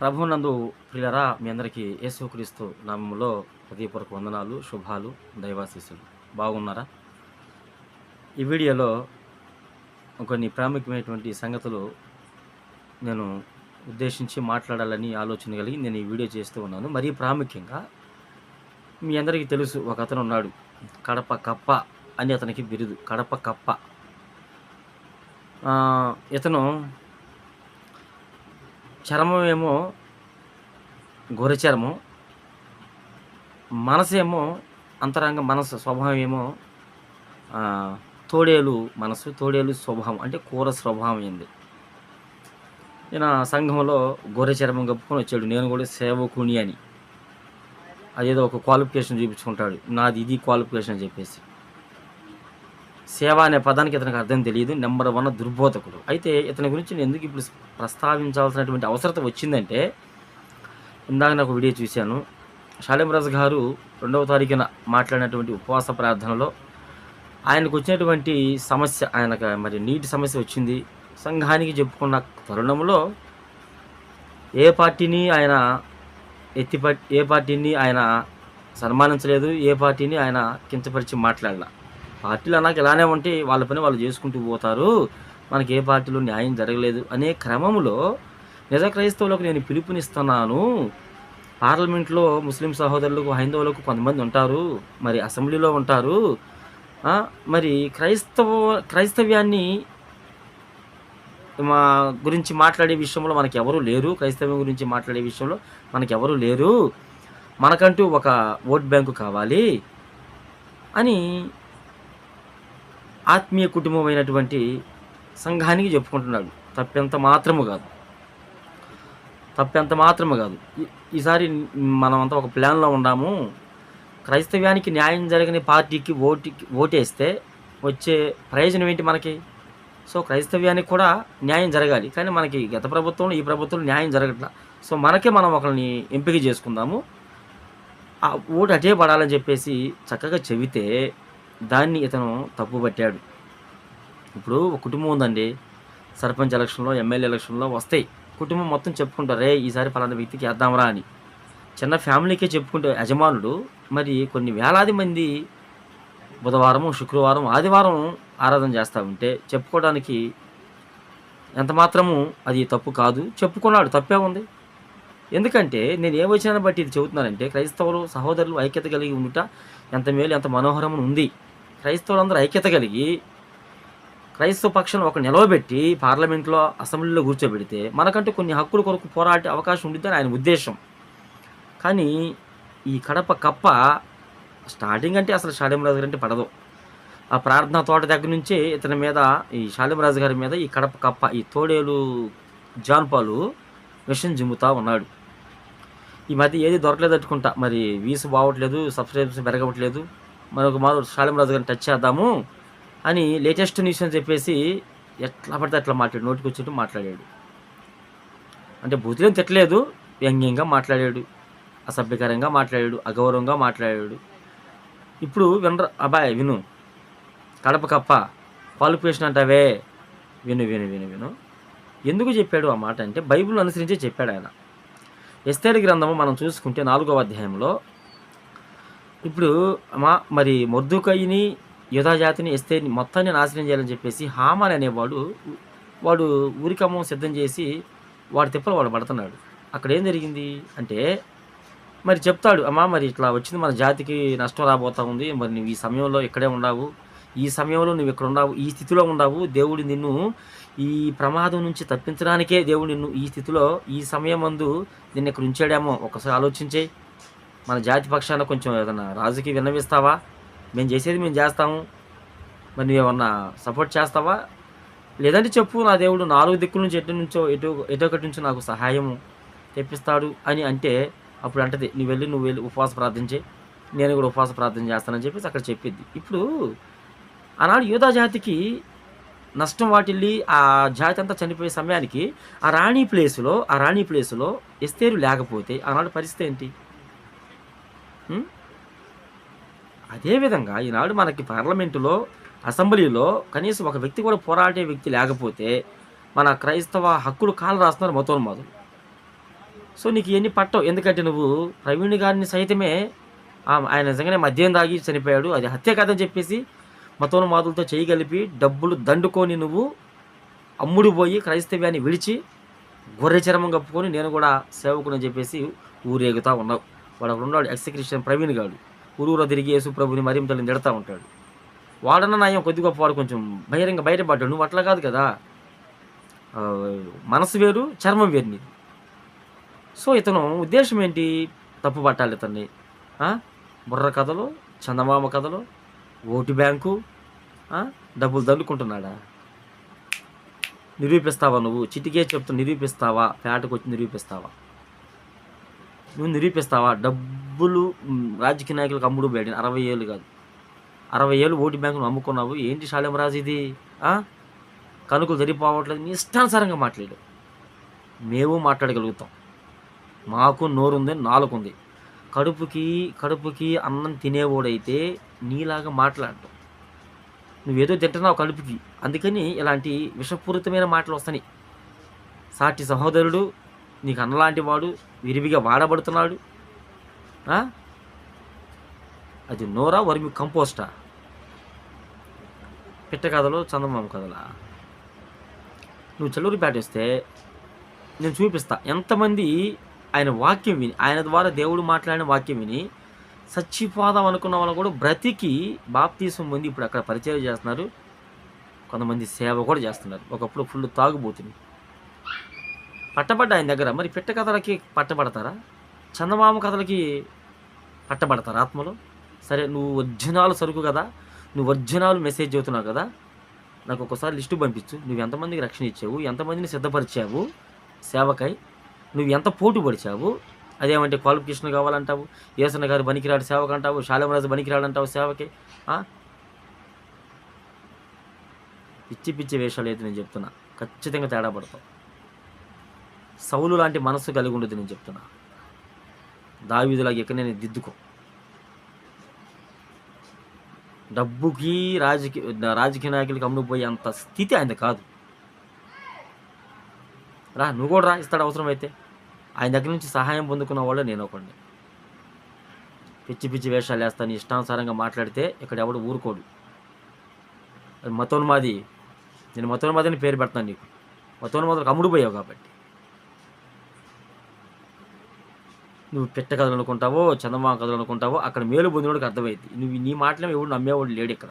ప్రభునందు ప్రియులరా మీ అందరికీ యేసుక్రీస్తు నామంలో హృదయపూర్వక వందనాలు శుభాలు దైవాశీస్సులు. బాగున్నారా? ఈ వీడియోలో కొన్ని ప్రాముఖ్యమైనటువంటి సంగతులు నేను ఉద్దేశించి మాట్లాడాలని ఆలోచన కలిగి నేను ఈ వీడియో చేస్తూ ఉన్నాను. మరీ ప్రాముఖ్యంగా మీ అందరికీ తెలుసు ఒక అతను ఉన్నాడు. కడప కప్ప అని అతనికి బిరుదు. కడప కప్ప. ఇతను చర్మం ఏమో గొర్రె చర్మం మనసేమో అంతరంగ మనసు స్వభావం ఏమో తోడేలు మనసు తోడేలు స్వభావం అంటే కూర స్వభావం ఏంది. ఈయన సంఘంలో గొర్రె చర్మం కప్పుకొని వచ్చాడు. నేను కూడా సేవకుని అని. అదేదో ఒక క్వాలిఫికేషన్ చూపించుకుంటాడు. నాది ఇది క్వాలిఫికేషన్ అని చెప్పేసి. సేవ అనే పదానికి ఇతనికి అర్థం తెలియదు. నెంబర్ వన్ దుర్బోధకుడు. అయితే ఇతని గురించి నేను ఎందుకు ఇప్పుడు ప్రస్తావించాల్సినటువంటి అవసరత వచ్చిందంటే ఇందాక నాకు వీడియో చూశాను. షాలింరాజ్ గారు రెండవ తారీఖున మాట్లాడినటువంటి ఉపవాస ప్రార్థనలో ఆయనకు వచ్చినటువంటి సమస్య ఆయనకు మరి నీటి సమస్య వచ్చింది. సంఘానికి చెప్పుకున్న తరుణంలో ఏ పార్టీని ఆయన ఎత్తి ఏ పార్టీని ఆయన సన్మానించలేదు ఏ పార్టీని ఆయన కించపరిచి మాట్లాడినా పార్టీలు అన్నాక ఇలానే ఉంటే వాళ్ళ పని వాళ్ళు చేసుకుంటూ పోతారు. మనకి ఏ పార్టీలో న్యాయం జరగలేదు అనే క్రమంలో నిజ క్రైస్తవులకు నేను పిలుపునిస్తున్నాను. పార్లమెంట్లో ముస్లిం సహోదరులకు హైందవులకు కొంతమంది ఉంటారు. మరి అసెంబ్లీలో ఉంటారు. మరి క్రైస్తవ క్రైస్తవ్యాన్ని మా గురించి మాట్లాడే విషయంలో మనకి ఎవరు లేరు. క్రైస్తవం గురించి మాట్లాడే విషయంలో మనకి ఎవరు లేరు. మనకంటూ ఒక ఓట్ బ్యాంకు కావాలి అని ఆత్మీయ కుటుంబమైనటువంటి సంఘానికి చెప్పుకుంటున్నాడు. తప్పెంత మాత్రము కాదు. తప్పెంత మాత్రము కాదు. ఈ- ఈసారి మనమంతా ఒక ప్లాన్లో ఉన్నాము. క్రైస్తవ్యానికి న్యాయం జరగని పార్టీకి ఓటుకి ఓటేస్తే వచ్చే ప్రయోజనం ఏంటి మనకి? సో క్రైస్తవ్యానికి కూడా న్యాయం జరగాలి. కానీ మనకి గత ప్రభుత్వంలో ఈ ప్రభుత్వంలో న్యాయం జరగట్లా. సో మనకే మనం ఒకరిని ఎంపిక చేసుకుందాము. ఆ ఓటు అటే పడాలని చెప్పేసి చక్కగా చెబితే దాన్ని ఇతను తప్పుపట్టాడు. ఇప్పుడు ఒక కుటుంబం ఉందండి. సర్పంచ్ ఎలక్షన్లో ఎమ్మెల్యే ఎలక్షన్లో వస్తాయి. కుటుంబం మొత్తం చెప్పుకుంటారు రే ఈసారి ఫలానా వ్యక్తికి వేద్దాంరా అని. చిన్న ఫ్యామిలీకే చెప్పుకుంటే యజమానుడు మరి కొన్ని వేలాది మంది బుధవారం శుక్రవారం ఆదివారం ఆరాధన చేస్తూ ఉంటే చెప్పుకోవడానికి ఎంత మాత్రము అది తప్పు కాదు. చెప్పుకున్నాడు తప్పే ఉంది. ఎందుకంటే నేను ఏ వచనాన్ని బట్టి ఇది చెబుతున్నానంటే క్రైస్తవులు సహోదరులు ఐక్యత కలిగి ఉండుట ఎంత మేలు ఎంత మనోహరం ఉంది. క్రైస్తవులందరూ ఐక్యత కలిగి క్రైస్తవ పక్షాన్ని ఒక నిలవబెట్టి పార్లమెంట్లో అసెంబ్లీలో కూర్చోబెడితే మనకంటూ కొన్ని హక్కుల కొరకు పోరాడే అవకాశం ఉండిద్దని ఆయన ఉద్దేశం. కానీ ఈ కడప కప్ప స్టార్టింగ్ అంటే అసలు షాలింరాజు గారు అంటే పడదు. ఆ ప్రార్థనా తోట దగ్గర నుంచే ఇతని మీద ఈ షాలింరాజు గారి మీద ఈ కడప కప్ప ఈ తోడేలు జాన్పాలు విషం జిమ్ముతా ఉన్నాడు. ఈ మధ్య ఏది దొరకలేదట్టుకుంటా మరి వీసు బావట్లేదు సబ్స్క్రైబ్స్ పెరగవట్లేదు మరొక మారు శాలిమరాజు గారిని టచ్ చేద్దాము అని లేటెస్ట్ న్యూస్ అని చెప్పేసి ఎట్లా పడితే అట్లా మాట్లాడు నోటికి వచ్చినట్టు మాట్లాడాడు. అంటే బుద్ధిలో తిట్టలేదు వ్యంగ్యంగా మాట్లాడాడు అసభ్యకరంగా మాట్లాడాడు అగౌరవంగా మాట్లాడాడు. ఇప్పుడు వినర అబ్బాయి విను. కడప కప్ప క్వాలిఫికేషన్ అంటావే. విను విను విను విను. ఎందుకు చెప్పాడు ఆ మాట అంటే బైబిల్ అనుసరించే చెప్పాడు ఆయన. ఎస్తేరు గ్రంథము మనం చూసుకుంటే నాలుగవ అధ్యాయంలో ఇప్పుడు మా మరి మొర్దుకయ్యని యుధాజాతిని ఇస్తే మొత్తాన్ని నాశనం చేయాలని చెప్పేసి హామాన్ అనేవాడు వాడు ఊరికమ్మం సిద్ధం చేసి వాడి తిప్పలు వాడు పడుతున్నాడు. అక్కడ ఏం జరిగింది అంటే మరి చెప్తాడు అమ్మా మరి ఇట్లా వచ్చింది మన జాతికి నష్టం రాబోతా ఉంది. మరి నువ్వు ఈ సమయంలో ఇక్కడే ఉండవు. ఈ సమయంలో నువ్వు ఇక్కడ ఉండవు. ఈ స్థితిలో ఉండవు. దేవుడు నిన్ను ఈ ప్రమాదం నుంచి తప్పించడానికే దేవుడు నిన్ను ఈ స్థితిలో ఈ సమయం మందు నిన్ను ఇక్కడ ఉంచాడేమో. ఒకసారి ఆలోచించే. మన జాతి పక్షాన కొంచెం ఏదైనా రాజుకి విన్నవిస్తావా? మేము చేసేది మేము చేస్తాము. మరి నువ్వు ఏమన్నా సపోర్ట్ చేస్తావా? లేదంటే చెప్పు నా దేవుడు నాలుగు దిక్కుల నుంచి ఎటు నుంచో ఎటు ఎటొకటి ఒకటి నుంచో నాకు సహాయము తెప్పిస్తాడు అని అంటే అప్పుడు అంటది నువ్వు వెళ్ళి నువ్వు వెళ్ళి ఉపవాస ప్రార్థించే నేను కూడా ఉపవాస ప్రార్థన చేస్తానని చెప్పేసి అక్కడ చెప్పిద్ది. ఇప్పుడు ఆనాడు యూదా జాతికి నష్టం వాటిల్లి ఆ జాతి అంతా చనిపోయే సమయానికి ఆ రాణి ప్లేసులో ఆ రాణి ప్లేసులో ఎస్తేరు లేకపోతే ఆనాడు పరిస్థితి ఏంటి? అదేవిధంగా ఈనాడు మనకి పార్లమెంటులో అసెంబ్లీలో కనీసం ఒక వ్యక్తి కూడా పోరాడే వ్యక్తి లేకపోతే మన క్రైస్తవ హక్కులు కాలు రాస్తున్నారు మతోన్మాదులు సో నీకు ఇవన్నీ పట్టవు. ఎందుకంటే నువ్వు ప్రవీణ్ గారిని సైతమే ఆయన నిజంగానే మద్యం తాగి చనిపోయాడు. అది హత్య కాదని చెప్పేసి మతోను మాదులతో చేయగలిపి డబ్బులు దండుకొని నువ్వు అమ్ముడు పోయి క్రైస్తవ్యాన్ని విడిచి గొర్రె చర్మం కప్పుకొని నేను కూడా సేవకుని చెప్పేసి ఊరేగుతా ఉన్నావు. వాడు అక్కడ ఉన్నాడు ఎక్స్క్రిషన్ ప్రవీణ్ గాడు. ఊరూర తిరిగి యేసు ప్రభుని మరింతలు నిడతా ఉంటాడు. వాడన్న నాయం కొద్ది గొప్ప వాడు కొంచెం బహిరంగ బయటపడ్డాడు. నువ్వు అట్లా కాదు కదా. మనసు వేరు చర్మం వేరు నీది. సో ఇతను ఉద్దేశం ఏంటి? తప్పు పట్టాలి ఇతన్ని. బుర్ర కథలు చందమామ కథలు ఓటు బ్యాంకు డబ్బులు దండుకుంటున్నాడా? నిరూపిస్తావా నువ్వు? చిటికే చెప్తూ నిరూపిస్తావా? పేటకు వచ్చి నిరూపిస్తావా? నువ్వు నిరూపిస్తావా? డబ్బులు రాజకీయ నాయకులకు అమ్ముడు బయట అరవై ఏళ్ళు కాదు. అరవై ఏళ్ళు ఓటు బ్యాంకును అమ్ముకున్నావు ఏంటి శాలిమరాజు ఇది? కనుకలు సరిపోవట్లేదు నీ ఇష్టానుసారంగా మాట్లాడు. మేము మాట్లాడగలుగుతాం. మాకు నోరుంది నాలుగు ఉంది కడుపుకి కడుపుకి అన్నం తినేవాడైతే నీలాగా మాట్లాడటం. నువ్వేదో తింటున్నావు కడుపుకి. అందుకని ఇలాంటి విషపూరితమైన మాటలు వస్తాయి సాటి సహోదరుడు నీకు అన్నలాంటి వాడు విరివిగా వాడబడుతున్నాడు. అది నోరా వరిమి కంపోస్టా? పిట్ట కథలు చందమామ కథలా? నువ్వు చెల్లూరిపేట వస్తే నేను చూపిస్తా. ఎంతమంది ఆయన వాక్యం విని ఆయన ద్వారా దేవుడు మాట్లాడిన వాక్యం విని సచ్చిపోదాం అనుకున్న వాళ్ళు కూడా బ్రతికి బాప్తీసం పొంది ఇప్పుడు అక్కడ పరిచయం చేస్తున్నారు. కొంతమంది సేవ కూడా చేస్తున్నారు. ఒకప్పుడు ఫుల్ తాగుబోతుంది పట్టబడ్డ ఆయన దగ్గర. మరి పిట్ట కథలకి పట్టబడతారా? చందమామ కథలకి పట్టబడతారా ఆత్మలో? సరే నువ్వు ఒరిజినాల్ సరుకు కదా. నువ్వు ఒరిజినాల్ మెసేజ్ అవుతున్నావు కదా. నాకు ఒకసారి లిస్టు పంపించు. నువ్వు ఎంతమందికి రక్షణ ఇచ్చావు? ఎంతమందిని సిద్ధపరిచావు? సేవకై. నువ్వు ఎంత పోటు పడిచావు? అదేమంటే క్వాలిఫికేషన్ కావాలంటావు? ఏసన్న గారు బనికిరాడు సేవకు అంటావు? శాలమరాజు బనికిరాడు అంటావు సేవకి పిచ్చి పిచ్చి వేషాలు అయితే నేను చెప్తున్నా. ఖచ్చితంగా తేడా పడతావు. సౌలు లాంటి మనస్సు కలిగి ఉండదు నేను చెప్తున్నా. దావీదులాగా ఎక్కడ నేను దిద్దుకో. డబ్బుకి రాజకీయ రాజకీయ నాయకులకి అమ్ముడుపోయే అంత స్థితి ఆయన కాదు. రా నువ్వు కూడా రా ఇస్తాడు అవసరమైతే. ఆయన దగ్గర నుంచి సహాయం పొందుకున్న వాళ్ళు నేను ఒకడిని. పిచ్చి పిచ్చి వేషాలు వేస్తాను ఇష్టానుసారంగా మాట్లాడితే ఇక్కడ ఎవడు ఊరుకోడు. మతోన్మాది. నేను మతోన్మాది అని పేరు పెడతాను నీకు. మతోన్మాదులకు అమ్ముడుపోయావు కాబట్టి. నువ్వు పెట్ట కథలు అనుకుంటావో చందమామ కథలు అనుకుంటావో అక్కడ మేలు పొందినోడికి అర్థమైంది నువ్వు నీ మాటలే ఎవడు నమ్మేవాడు లేడు ఇక్కడ.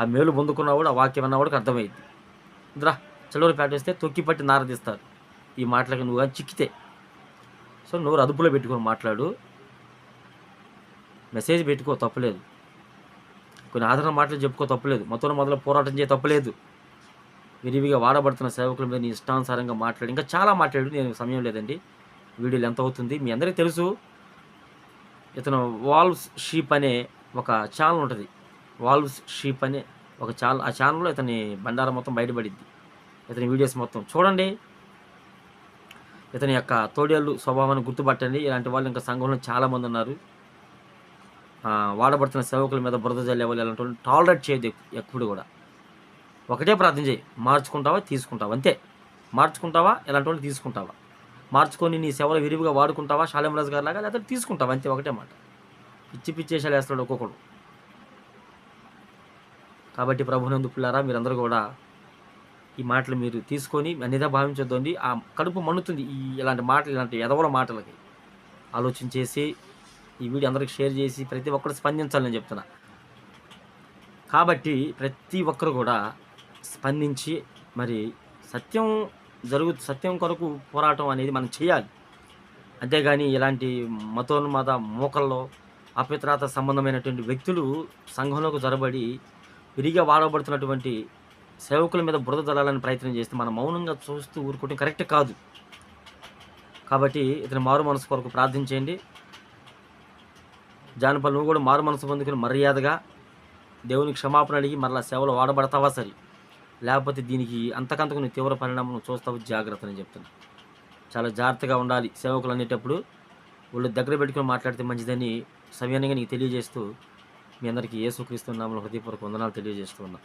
ఆ మేలు పొందుకున్నవాడు ఆ వాక్యం అన్నవాడికి అర్థమైంది రా చెలవరు పెట్టేస్తే తొక్కి పట్టి నారదీస్తారు ఈ మాటలకి నువ్వు కానీ చిక్కితే. సో నువ్వు అదుపులో పెట్టుకొని మాట్లాడు. మెసేజ్ పెట్టుకో తప్పలేదు. కొన్ని ఆదరణ మాటలు చెప్పుకో తప్పలేదు. మొత్తం మొదలు పోరాటం చేయ తప్పలేదు. విరివిగా వాడబడుతున్న సేవకుల మీద నీ ఇష్టానుసారంగా మాట్లాడి. ఇంకా చాలా మాట్లాడు నేను సమయం లేదండి. వీడియోలు ఎంత అవుతుంది. మీ అందరికీ తెలుసు ఇతను వాల్వ్స్ షీప్ అనే ఒక ఛానల్ ఉంటుంది. వాల్వ్స్ షీప్ అనే ఒక ఛానల్ ఆ ఛానల్లో ఇతని బండారం మొత్తం బయటపడిద్ది. ఇతని వీడియోస్ మొత్తం చూడండి. ఇతని యొక్క తోడేళ్ళు స్వభావాన్ని గుర్తుపట్టండి. ఇలాంటి వాళ్ళు ఇంకా సంఘంలో చాలామంది ఉన్నారు. వాడబడుతున్న సేవకుల మీద బురద జల్లే వాళ్ళు ఇలాంటి వాళ్ళు టాలరేట్ చేయదు ఎప్పుడు కూడా. ఒకటే ప్రార్థన చేయి. మార్చుకుంటావా తీసుకుంటావా? అంతే. మార్చుకుంటావా ఇలాంటి వాళ్ళు తీసుకుంటావా? మార్చుకొని నీ సేవలు విరివిగా వాడుకుంటావా? శాలేం రాజు గారు లాగా లేకపోతే తీసుకుంటావా? అంతే ఒకటే మాట. పిచ్చి పిచ్చి వేషాలు వేస్తాడు ఒక్కొక్కడు. కాబట్టి ప్రభునందు పిల్లారా మీరందరూ కూడా ఈ మాటలు మీరు తీసుకొని అన్నిదా భావించొద్దండి. ఆ కడుపు మన్నుతుంది ఈ ఇలాంటి మాటలు ఇలాంటి ఎదవల మాటలకి. ఆలోచించేసి ఈ వీడియో అందరికి షేర్ చేసి ప్రతి ఒక్కరు స్పందించాలని చెప్తున్నా. కాబట్టి ప్రతి ఒక్కరు కూడా స్పందించి మరి సత్యం జరుగు సత్యం కొరకు పోరాటం అనేది మనం చేయాలి. అంతేగాని ఇలాంటి మతోన్మాద మూకల్లో అపిత్రాత సంబంధమైనటువంటి వ్యక్తులు సంఘంలోకి జరబడి విరిగా వాడబడుతున్నటువంటి సేవకుల మీద బురద జల్లాలని ప్రయత్నం చేస్తే మనం మౌనంగా చూస్తూ ఊరుకోవటం కరెక్ట్ కాదు. కాబట్టి ఇతని మారు మనసు కొరకు ప్రార్థించేయండి జానపల్ నువ్వు కూడా మారు మనసు పొందుకుని మర్యాదగా దేవుని క్షమాపణ అడిగి మరలా సేవలు వాడబడతావా సరి. లేకపోతే దీనికి అంతకంతకు నువ్వు తీవ్ర పరిణామం చూస్తావు జాగ్రత్త అని చెప్తున్నా. చాలా జాగ్రత్తగా ఉండాలి. సేవకులు అనేటప్పుడు వాళ్ళు దగ్గర పెట్టుకుని మాట్లాడితే మంచిదని సవ్యంగా నీకు తెలియజేస్తూ మీ అందరికీ యేసుక్రీస్తు నామములో హృదయపూర్వక వందనాలు తెలియజేస్తూ ఉన్నా.